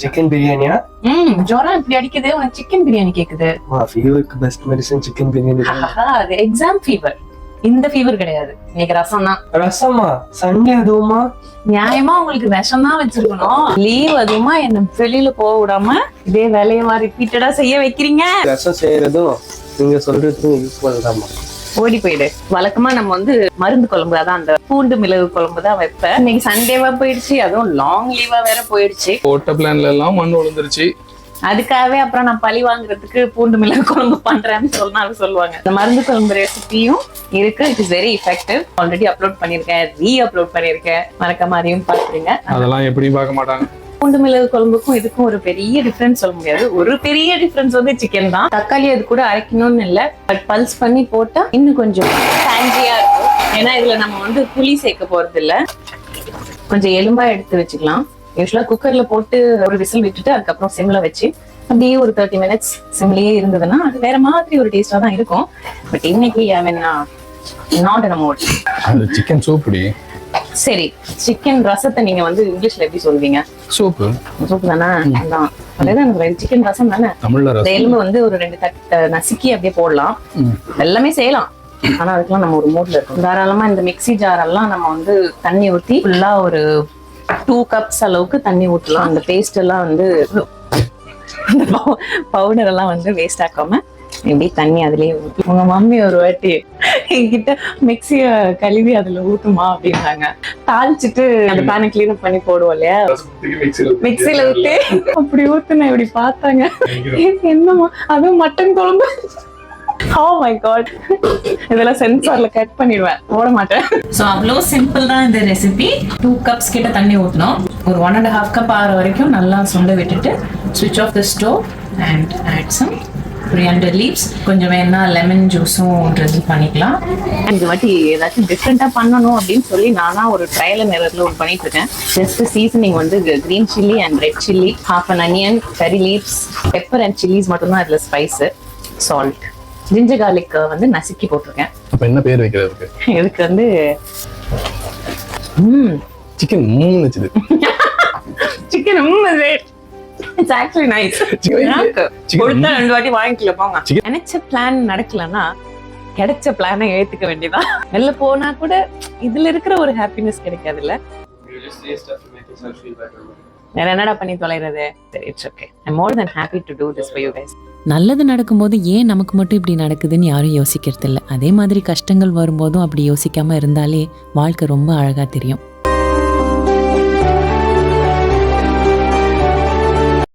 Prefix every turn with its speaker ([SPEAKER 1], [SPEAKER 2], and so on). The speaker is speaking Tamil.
[SPEAKER 1] சிக்கன் பிரியாணியா?
[SPEAKER 2] ம் இப்படி அடிக்குது உனக்கு சிக்கன் பிரியாணி கேக்குது.
[SPEAKER 1] ஃபீவருக்கு பெஸ்ட் மெடிசன் சிக்கன் பிரியாணி தான்.
[SPEAKER 2] ஆஹா, அது எக்ஸாம் ஃபீவர் இந்த ஃபீவர் கிடையாது. இன்னைக்கு ரசம் தான்
[SPEAKER 1] ரசமா? சண்டே அதுவுமா?
[SPEAKER 2] நியாயமா உங்களுக்கு விஷம் தான் வச்சிருக்கணும். லீவ் அதுவுமா என்ன வெளியில போக விடாம இதே வேலையை ரிப்பீட்டடா செய்ய வைக்கிறீங்க.
[SPEAKER 1] ரசம் செய்யறதும் நீங்க சொல்றதும் ஈக்குவல் தான்மா
[SPEAKER 2] ஓடி போயிடு. வழக்கமா நம்ம வந்து மருந்து குழம்பு அதான் அந்த பூண்டு மிளகு குழம்பு தான் வைப்பேன். இன்னைக்கு சண்டேவா போயிடுச்சு அதுவும் லாங் லீவா வேற போயிடுச்சு.
[SPEAKER 3] போட்ட பிளான்ல எல்லாம் மண் விழுந்துருச்சு.
[SPEAKER 2] அதுக்காகவே அப்புறம் நான் பழி வாங்குறதுக்கு பூண்டு மிளகு குழம்பு பண்றேன்னு சொன்னாலும் சொல்லுவாங்க. இந்த மருந்து குழம்பு ரெசிபியும் இருக்கு. It is very effective already upload பண்ணிருக்கேன் ரீ அப்லோட் பண்ணிருக்கேன் மறக்காம அதையும் பாத்துருங்க
[SPEAKER 3] அதெல்லாம் எப்படியும் பார்க்க மாட்டாங்க.
[SPEAKER 2] பூண்டு மிளகு குழம்புக்கும் இதுக்கும் ஒரு பெரிய டிஃபரன்ஸ் சொல்ல முடியாது. ஒரு பெரிய டிஃபரன்ஸ் வந்து சிக்கன் தான். தக்காளி அது கூட அரைக்கணும்னு இல்ல. பட் பல்ஸ் பண்ணி போட்டா இன்னும் கொஞ்சம் ஃபேன்சியா இருக்கும். ஏன்னா இதுல நம்ம வந்து புளி சேர்க்க போறது இல்ல. கொஞ்சம் எலும்பா எடுத்து வச்சுக்கலாம். யூஸ்வலா குக்கர்ல போட்டு ஒரு விசில் விட்டுட்டு அதுக்கப்புறம் சிம்ல வச்சு அப்படியே ஒரு தேர்ட்டி மினிட்ஸ் சிம்லயே இருந்ததுன்னா அது வேற மாதிரி ஒரு டேஸ்டா தான் இருக்கும். பட் இன்னைக்கு I mean not on
[SPEAKER 3] chicken சூப்புடி
[SPEAKER 2] சரி சிக்கன் ரசத்தை நீங்க வந்து இங்கிலீஷ்ல எப்படி சொல்வீங்க?
[SPEAKER 3] சூப்பு.
[SPEAKER 2] சூப்பு தானே? அதான். சிக்கன் ரசம் தானே?
[SPEAKER 3] தமிழ்ல
[SPEAKER 2] எலும்பு வந்து ஒரு ரெண்டு தட்டு நசுக்கி அப்படியே போடலாம். எல்லாமே செய்யலாம். ஆனா அதுக்கெல்லாம் நம்ம ஒரு மூட்ல இருக்கோம் தாராளமா இந்த மிக்ஸி ஜார் எல்லாம் நம்ம வந்து தண்ணி ஊத்தி ஃபுல்லா ஒரு டூ கப்ஸ் அளவுக்கு தண்ணி ஊற்றலாம் அந்த பேஸ்ட் எல்லாம் வந்து பவுடர் எல்லாம் வந்து வேஸ்ட் ஆக்காம இப்படி தண்ணி அதுலயே ஊத்தி உங்க மம்மி ஒரு வாட்டி என்கிட்ட மிக்ஸிய கழுவி அதுல ஊத்துமா அப்படின்னாங்க. தாளிச்சிட்டு அந்த பேனை கிளீன் பண்ணி போடுவோம் இல்லையா? மிக்ஸில ஊத்தி அப்படி ஊத்துன இப்படி பார்த்தாங்க. என்னமா அதுவும் மட்டன் குழம்பு. ஓ மை காட் இதெல்லாம் சென்சார்ல கட் பண்ணிடுவேன். போட மாட்டேன். ஸோ அவ்வளோ சிம்பிள் தான் இந்த ரெசிபி டூ கப்ஸ் கிட்ட தண்ணி ஊற்றணும் ஒரு ஒன் அண்ட் ஹாஃப் கப் ஆகிற வரைக்கும் நல்லா சுண்ட விட்டுட்டு switch off the stove and add some coriander leaves கொஞ்சம் வேணா லெமன் ஜூஸும் ட்ரில் பண்ணிக்கலாம். இந்த வாட்டி ஏதாச்சும் டிஃப்ரெண்டா பண்ணணும் அப்படின்னு சொல்லி நானா ஒரு ட்ரையல் நேரத்தில் ஒன்று பண்ணிட்டு இருக்கேன் ஜஸ்ட் சீசனிங் வந்து green chilli and red chilli half an onion curry leaves pepper and chillies மட்டும்தான் இதுல ஸ்பைஸ் சால்ட் ஜிஞ்சர் garlic வந்து நசுக்கி போட்டிருக்கேன்.
[SPEAKER 3] அப்ப என்ன பேர் வைக்கிறதுக்கு?
[SPEAKER 2] இதுக்கு வந்து ம்
[SPEAKER 3] சிக்கன் மூணு வச்சுது
[SPEAKER 2] சிக்கன் இட்ஸ் ஆக்சுவலி நைஸ் கொடுத்தா ரெண்டு வாட்டி வாங்கிக்கல போங்க. நினைச்ச பிளான் நடக்கலன்னா கிடைச்ச பிளானை ஏத்துக்க வேண்டியதான் வெளில போனா கூட இதுல இருக்கிற ஒரு ஹாப்பினஸ் கிடைக்காதுல்ல. வேற என்னடா பண்ணி தொலைறது? சரி it's okay I more than happy to do this for you guys
[SPEAKER 4] நல்லது நடக்கும்போது ஏன் நமக்கு மட்டும் இப்படி நடக்குதுன்னு யாரும் யோசிக்கிறது இல்ல அதே மாதிரி கஷ்டங்கள் வரும்போதும் அப்படி யோசிக்காம இருந்தாலே வாழ்க்கை ரொம்ப அழகா தெரியும்.